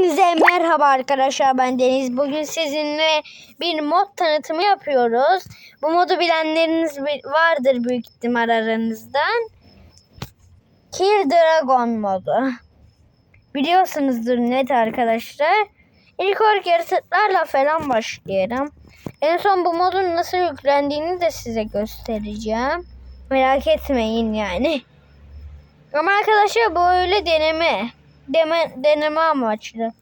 Hepinize merhaba arkadaşlar ben Deniz. Bugün sizinle bir mod tanıtımı yapıyoruz. Bu modu bilenleriniz bi- vardır büyük ihtimal aranızdan. Kill Dragon modu. Biliyorsunuzdur net arkadaşlar. İlk olarak yaratıklarla falan başlayalım. En son bu modun nasıl yüklendiğini de size göstereceğim. Merak etmeyin yani. Ama arkadaşlar bu öyle deneme. Deme, deneme amaçlı.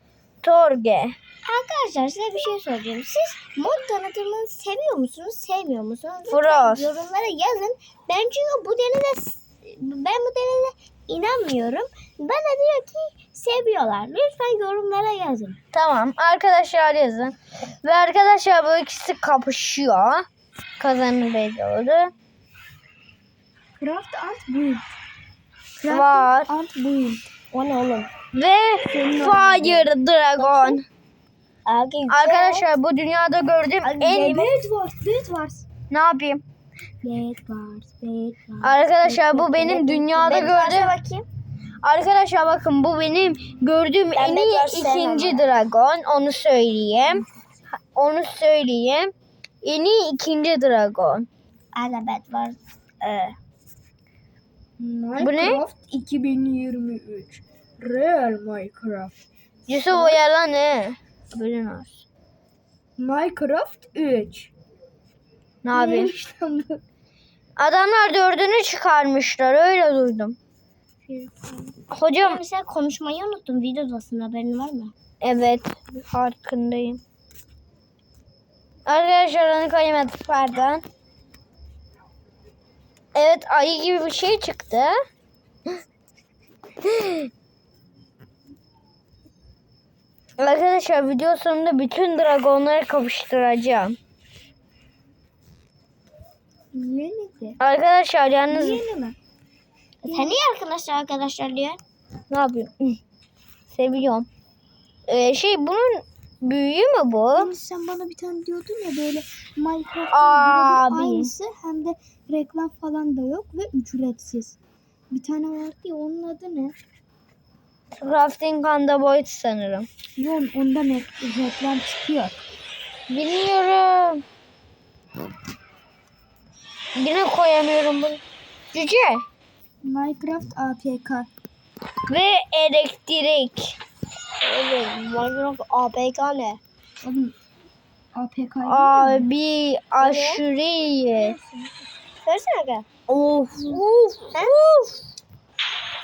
Torge. Arkadaşlar size bir şey soracağım. Siz mod tanıtımını seviyor musunuz, sevmiyor musunuz? Lütfen Frost. Yorumlara yazın. Ben çünkü bu denize ben bu denize inanmıyorum. Bana diyor ki seviyorlar. Lütfen yorumlara yazın. Tamam arkadaşlar yazın. Ve arkadaşlar bu ikisi kapışıyor. Kazanır belli oldu. Craft and build. Var. and build. O ne oğlum? Ve Fire Dragon. Abi, Arkadaşlar bu dünyada gördüğüm en... Bed var, bed var. Ne yapayım? Bed var. Arkadaşlar bu benim dünyada gördüğüm... bakayım. Arkadaşlar bakın bu benim gördüğüm Ben en iyi ikinci ama. dragon. Onu söyleyeyim. Onu söyleyeyim. En iyi ikinci dragon. Ana bed var. Ee, Bu ne? Minecraft 2023. Real Minecraft. Yusuf o yalan ne? Olsun. Minecraft 3. Ne yapayım? Adamlar dördünü çıkarmışlar öyle duydum. Hocam mesela konuşmayı unuttum. Videodasın haberin var mı? evet farkındayım. Arkadaşlar onu koymadık pardon. Evet ayı gibi bir şey çıktı. Arkadaşlar video sonunda bütün dragonları kapıştıracağım. Yeni de. Arkadaşlar yalnız Yeni mi? Sen niye arkadaşlar arkadaşlar diyor? ne yapıyorum? Seviyorum. Ee, şey bunun büyüğü mü bu? Hani sen bana bir tane diyordun ya böyle Minecraft'ın aynısı hem de reklam falan da yok ve ücretsiz. Bir tane vardı ya onun adı ne? Crafting Underboy sanırım. Yok ondan re- reklam çıkıyor. Bilmiyorum. Yine koyamıyorum bunu. Cüce. Minecraft APK. Ve elektrik. Evet. Minecraft APK ne? Oğlum APK Abi aşırı iyi. Söylesene aga. Of of of.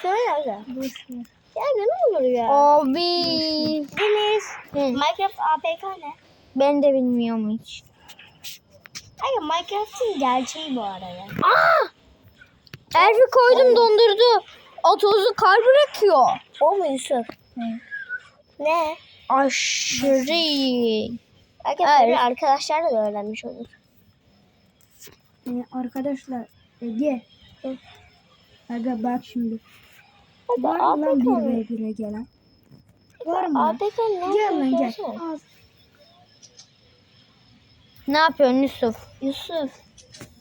Söyle ver. Ya ne olur ya? Abi. Deniz. Hı, Minecraft APK ne? Ben de bilmiyorum hiç. Aga Minecraft'ın gerçeği bu arada. Elfi koydum dondurdu. O tozu kar bırakıyor. O mu Yusuf? Ne? Aşırı iyi. Aga Evet. arkadaşlar da öğrenmiş olur. Ee, arkadaşlar Ege. Aga bak şimdi. Var mı lan APK bir ve 1'e gelen? Var mı? APK ne? Gel lan gel. Al. Ne yapıyorsun Yusuf? Yusuf.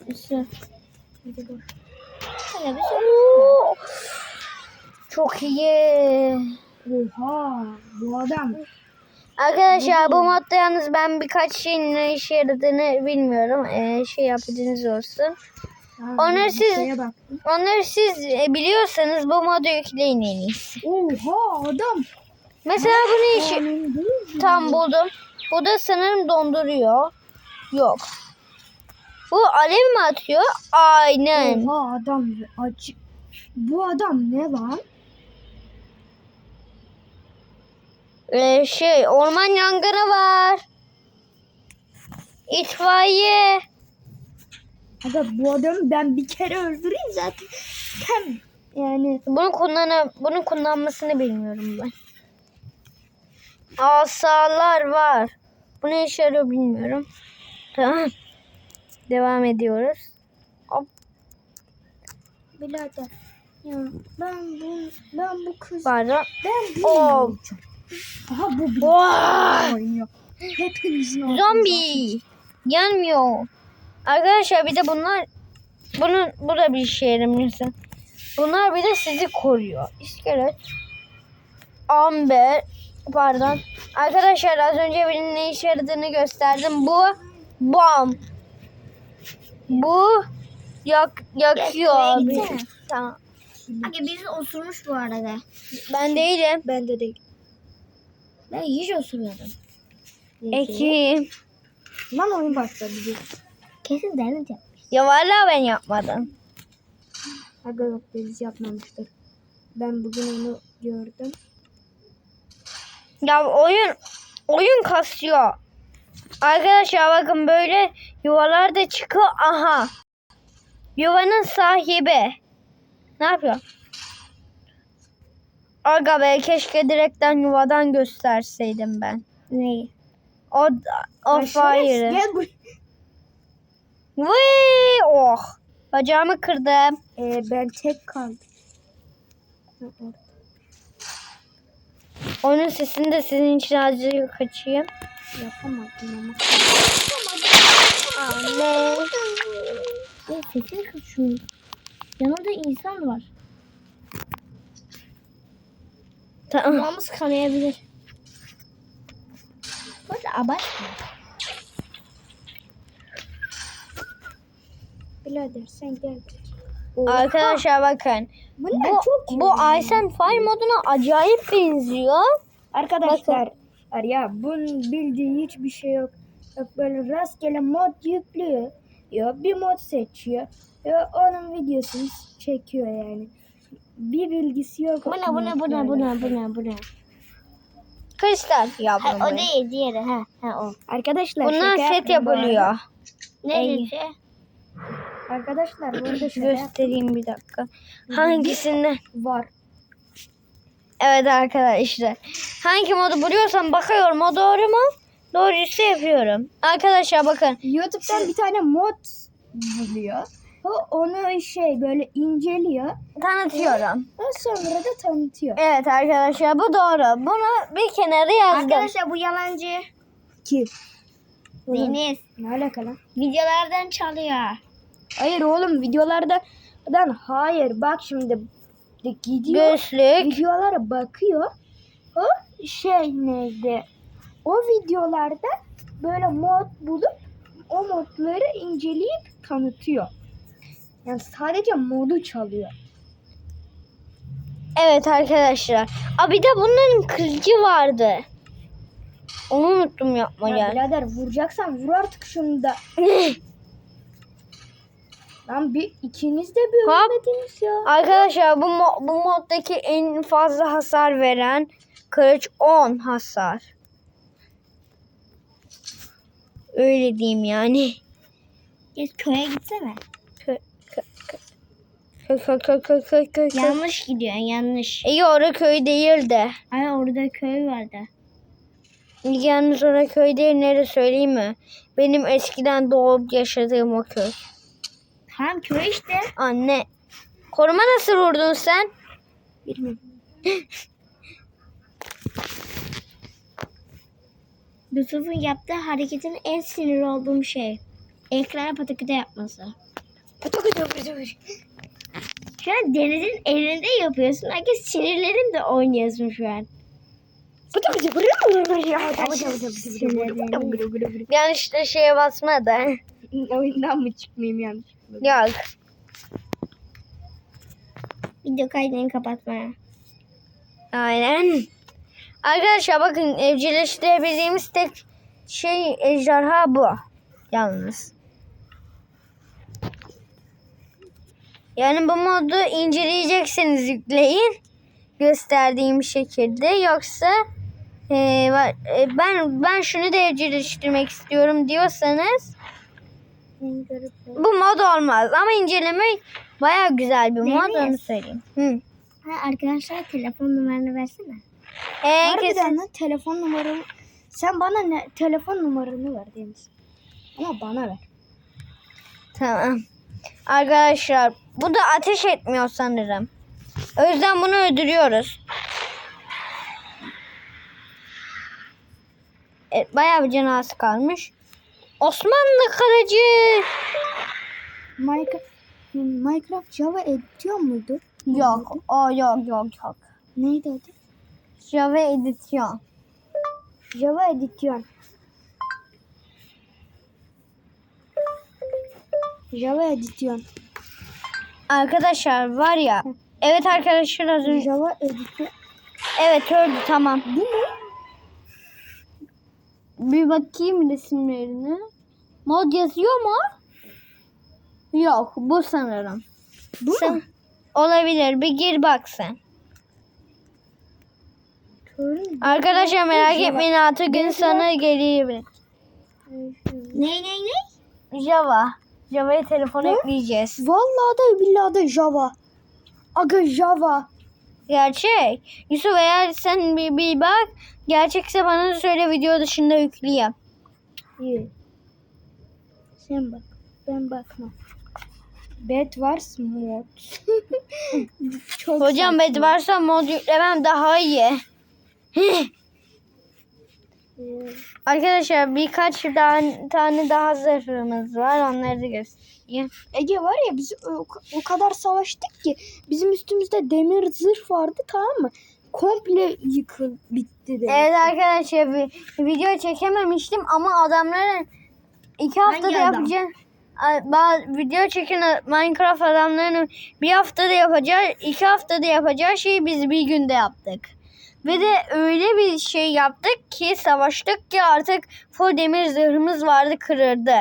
Yusuf. Hadi boş. Aga bir söyle. Oo, Çok iyi. Oha bu adam. Arkadaşlar bu modda yalnız ben birkaç şeyin ne işe yaradığını bilmiyorum. Ee, şey yapacağınız olsun. Ha, Onları siz-. Onları siz e, biliyorsanız bu modu yükleyin en iyisi. Oha adam. Mesela bu ne işi? Tam buldum. Bu da sanırım donduruyor. Yok. Bu alev mi atıyor? Aynen. Oha adam acı. Bu adam ne lan? Ee, şey orman yangını var. İtfaiye. Aga bu adamı ben bir kere öldüreyim zaten. Hem yani Bunu kullanı bunu kullanmasını bilmiyorum ben. Asalar var. Bu ne işe yarıyor bilmiyorum. Tamam. Devam ediyoruz. Hop. birader. Ya ben bu ben bu kız Pardon. ben bu. Aha bu bir Vay! oynuyor. Hepinizin oynuyor Zombi. Yanmıyor. Arkadaşlar bir de bunlar bunun bu da bir işe yaramıyorsa. Bunlar bir de sizi koruyor. İskelet. Amber. Pardon. Arkadaşlar az önce birinin ne işe yaradığını gösterdim. Bu bom. Bu yak yakıyor. Gitsene. Tamam. Aga birisi osurmuş bu arada. Ben değilim. Ben de değil. Ben hiç osurmadım. Ekim. Lan oyun başladı. Kesin Deniz yapmış. Ya vallahi ben yapmadım. Aga yok Deniz yapmamıştır. Ben bugün onu gördüm. Ya oyun oyun kasıyor. Arkadaşlar bakın böyle yuvalar da çıkıyor. Aha. Yuvanın sahibi. Ne yapıyor? Aga be keşke direkten yuvadan gösterseydim ben. Neyi? O o Ya şerefsiz, fire. Gel. Vıy, oh. Bacağımı kırdım. Ee, ben tek kaldım. Onun sesini de sizin için azıcık kaçayım. Yapamadım ama. Anne. Ya sesin kaçıyor. Yanında insan var. Tamam. Kulağımız kanayabilir. Bu arada abartma. Birader sen gel. Arkadaşlar bakın. Bunlar Bu, çok iyi. bu Aysen Fire moduna acayip benziyor. Arkadaşlar var ya bunun bildiği hiçbir şey yok. Yok böyle rastgele mod yüklüyor. Ya bir mod seçiyor. Ya onun videosunu çekiyor yani. Bir bilgisi yok. Bu ne bu ne bu ne bu ne bu ne bu ne? Kristal Ha, yavrum. o benim. değil diğeri ha ha o. Arkadaşlar şaka set yapılıyor. Ne dedi? Arkadaşlar burada yaptım. Göstereyim bir dakika. Hangisinden? var. Evet arkadaşlar. Hangi modu buluyorsam bakıyorum o doğru mu? Doğruysa yapıyorum. Arkadaşlar bakın. YouTube'dan bir tane mod buluyor. O onu şey böyle inceliyor. Tanıtıyorum. O sonra da tanıtıyor. Evet arkadaşlar bu doğru. Bunu bir kenara yazdım. Arkadaşlar bu yalancı. Kim? Deniz. Ne alaka lan? Videolardan çalıyor. Hayır oğlum videolarda hayır bak şimdi de gidiyor Gözlük. videolara bakıyor. O şey neydi? O videolarda böyle mod bulup o modları inceleyip tanıtıyor. Yani sadece modu çalıyor. Evet arkadaşlar. Aa bir de bunların kılıcı vardı. Onu unuttum yapmayı. Ya birader vuracaksan vur artık şunu da. Lan bir ikiniz de bir Hop. ölmediniz ya. Arkadaşlar bu, mo- bu moddaki en fazla hasar veren kılıç 10 hasar. Öyle diyeyim yani. Geç köye gitsene. Yanlış gidiyorsun yanlış. İyi orada köy değil de. Ay orada köy vardı. Yalnız orada köy değil nere söyleyeyim mi? Benim eskiden doğup yaşadığım o köy. Tamam köy işte. Anne. Koruma nasıl vurdun sen? Bilmiyorum. Yusuf'un yaptığı hareketin en sinir olduğum şey. Ekrana pataküte yapması. Şu an Deniz'in elinde yapıyorsun. Herkes sinirlerim de oynuyorsun şu an. Yanlışlıkla şeye basma da. Oyundan mı çıkmayayım yanlışlıkla? Yok. Video kaydını kapatmaya. Aynen. Arkadaşlar bakın evcilleştirebildiğimiz tek şey ejderha bu. Yalnız. Yani bu modu inceleyecekseniz yükleyin. Gösterdiğim şekilde. Yoksa e, e, ben ben şunu da evcilleştirmek istiyorum diyorsanız bu mod olmaz. Ama inceleme baya güzel bir mod Deniz. onu söyleyeyim. Hı. Ha, arkadaşlar telefon numaranı versene. Ee, Harbiden kesin- telefon numaramı sen bana ne telefon numaranı ver Deniz. Ama bana ver. Tamam. Arkadaşlar bu da ateş etmiyor sanırım. O yüzden bunu öldürüyoruz. Evet, bayağı bir cenazesi kalmış. Osmanlı kılıcı. Minecraft Minecraft Java editör muydu? Yok, o yok yok yok. Neydi adı? Java edisyon. Java edityon. Java edityon. Arkadaşlar var ya. Evet arkadaşlar az önce. Java edityon. Evet öldü tamam. Bu mu? Bir bakayım resimlerine. Mod yazıyor mu? Yok bu sanırım. Bu Sen- mu? Olabilir bir gir bak sen. Körüm. Arkadaşlar merak Java. etmeyin 6 gün sonra geliyor. Ne ne ne? Java. Java'ya telefon ekleyeceğiz. Vallahi da billahi da Java. Aga Java. Gerçek. Yusuf eğer sen bir, bir bak. Gerçekse bana da söyle video dışında yükleyeyim. İyi. Sen bak. Ben bakmam. Bedwars mod. Çok Hocam saçma. bed varsa mod yüklemem daha iyi. Arkadaşlar birkaç daha, tane daha zırhımız var. Onları da göstereyim. Ege var ya biz o, o kadar savaştık ki bizim üstümüzde demir zırh vardı tamam mı? Komple yıkıl bitti de. Evet arkadaşlar bir video çekememiştim ama adamların iki haftada Hangi adam? yapacağı bazı video çeken Minecraft adamlarının bir haftada yapacağı iki haftada yapacağı şeyi biz bir günde yaptık. Ve de öyle bir şey yaptık ki savaştık ki artık full demir zırhımız vardı kırırdı.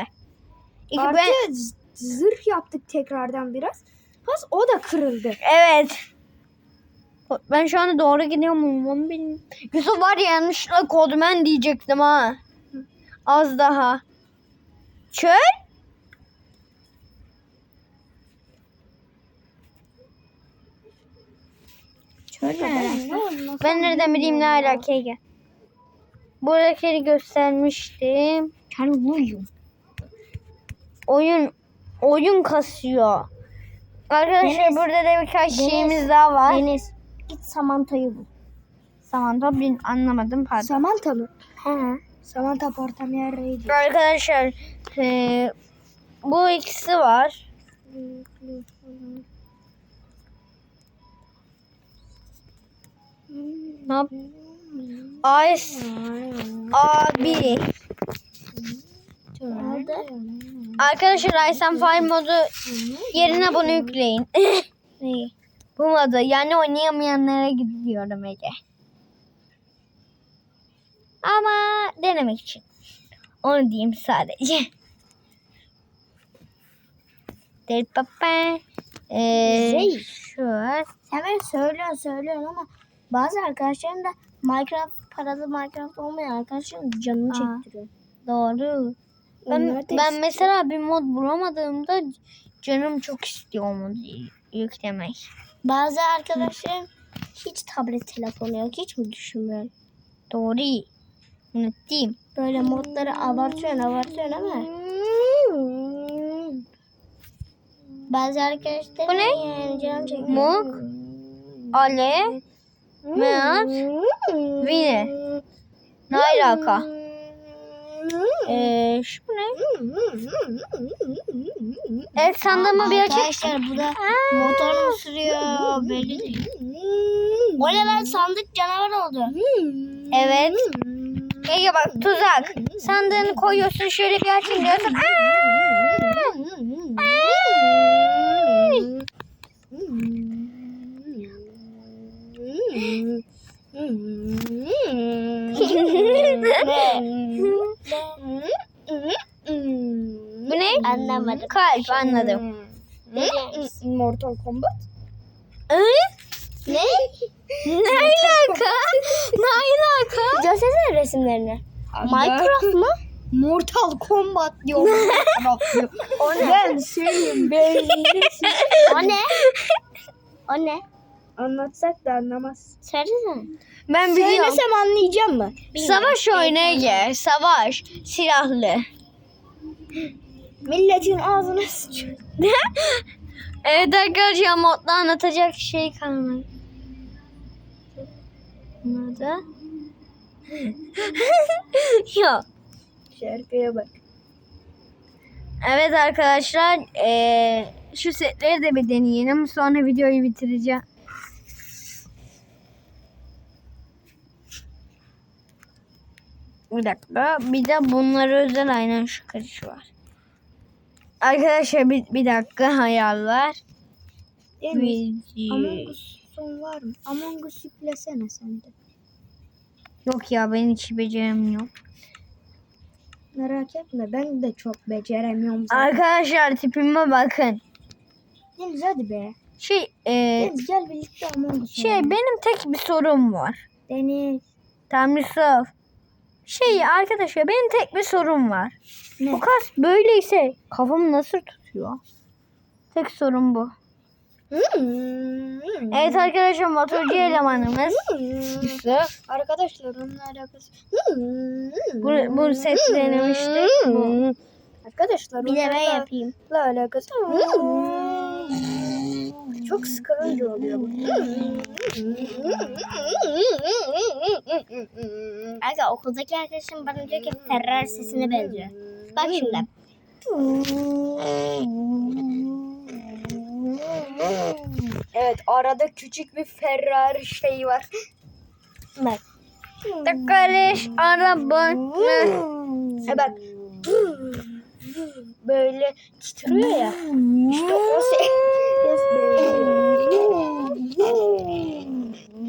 İki Artı ben, zırh yaptık tekrardan biraz. Has o da kırıldı. evet. Ben şu anda doğru gidiyor muyum bilmiyorum. Yusuf var ya yanlışlıkla kodmen diyecektim ha. Az daha. Çöl? Nerede? Ben nereden bileyim ne alaka Ege? Buradakileri göstermiştim. Çarpıyım. Oyun oyun kasıyor. Arkadaşlar Deniz, burada da birkaç Deniz, şeyimiz daha var. Deniz git Samanta'yı bul. Samantha bin anlamadım pardon. Samantha mı? He. Samantha Portamera'ydı. Arkadaşlar eee, bu ikisi var. Ne yap? Ice abi. Arkadaşlar and Fire modu yerine bunu yükleyin. Bu modu yani oynayamayanlara gidiyorum Ege. Ama denemek için. Onu diyeyim sadece. Del papa. Ee, Şey. şu. Sen beni söylüyorsun söylüyorsun ama bazı arkadaşların da Minecraft paralı Minecraft olmayan arkadaşların canını Aa. çektiriyor. Doğru. Ben, ben mesela bir mod bulamadığımda canım çok istiyor o modu yüklemek. Bazı arkadaşlarım hiç tablet telefonu yok. Hiç mi düşünmüyorum? Doğru. Unuttum. Böyle modları abartıyorsun abartıyorsun ama bazı arkadaşlarım Bu ne? yani canım çekiyor. Muk, Ale, Meat, Vine. Ne alaka? Ee, şu ne? Evet sandığımı bir açık. Arkadaşlar bu da motor mu sürüyor belli değil. O ne lan sandık canavar oldu. Evet. Ege bak tuzak. Sandığını koyuyorsun şöyle bir açın diyorsun. Bu ne? Anlamadım. Kalp anladım. Mortal Kombat. Ne? Ne alaka? ne alaka? Göstersene resimlerini. Minecraft mı? Mortal Kombat diyor. O ne? ben senin beynini O ne? O ne? Anlatsak da anlamaz. Söylesene. Ben biliyorum. Söylesem anlayacağım mı? Savaş oyunu Ege. Savaş. Silahlı. Milletin ağzına sıçıyor. Evet arkadaşlar modda anlatacak şey kalmadı. Burada. Yok. Şarkıya bak. Evet arkadaşlar eee, şu setleri de bir deneyelim. Sonra videoyu bitireceğim. Bir dakika. Bir de bunlara özel aynen şu karış var. Arkadaşlar bir, bir dakika hayallar. Deniz, Among. Us'un var mı? Among Us yüklesene sen de. Yok ya ben hiç becerim yok. Merak etme ben de çok beceremiyorum zaten. Arkadaşlar tipime bakın. Deniz hadi be. Şey e, Deniz gel birlikte Among Us şey oynayalım. benim tek bir sorum var. Deniz. Tamam Yusuf. Şey arkadaşlar benim tek bir sorum var. Ne? Bu kas böyleyse kafamı nasıl tutuyor? Tek sorun bu. Evet arkadaşlar motorcu elemanımız. Yusuf. Arkadaşlar onunla alakası. Bu, bu ses denemiştik. Bu. Arkadaşlar Bir de ben yapayım. alakası. Çok sıkıcı oluyor bu. Aga okuldaki arkadaşım bana diyor ki Ferrari sesine benziyor. Bak şimdi. Evet arada küçük bir Ferrari şey var. Bak. Tıkırış arabanı. E bak. Böyle titriyor ya. İşte o ses.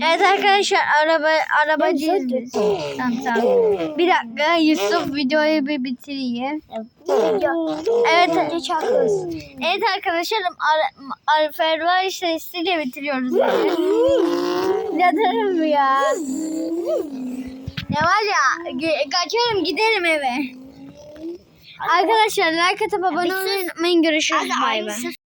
Evet arkadaşlar araba arabacıyız biz. Tamam tamam. Bir dakika Yusuf videoyu bir bitireyim. Evet. Evet arkadaşlarım ar, ar, Ferrari sesiyle bitiriyoruz. Yadarım ya. Ya var ya kaçarım giderim eve. Arkadaşlar like atıp abone olmayı unutmayın. Görüşürüz. Bay bay.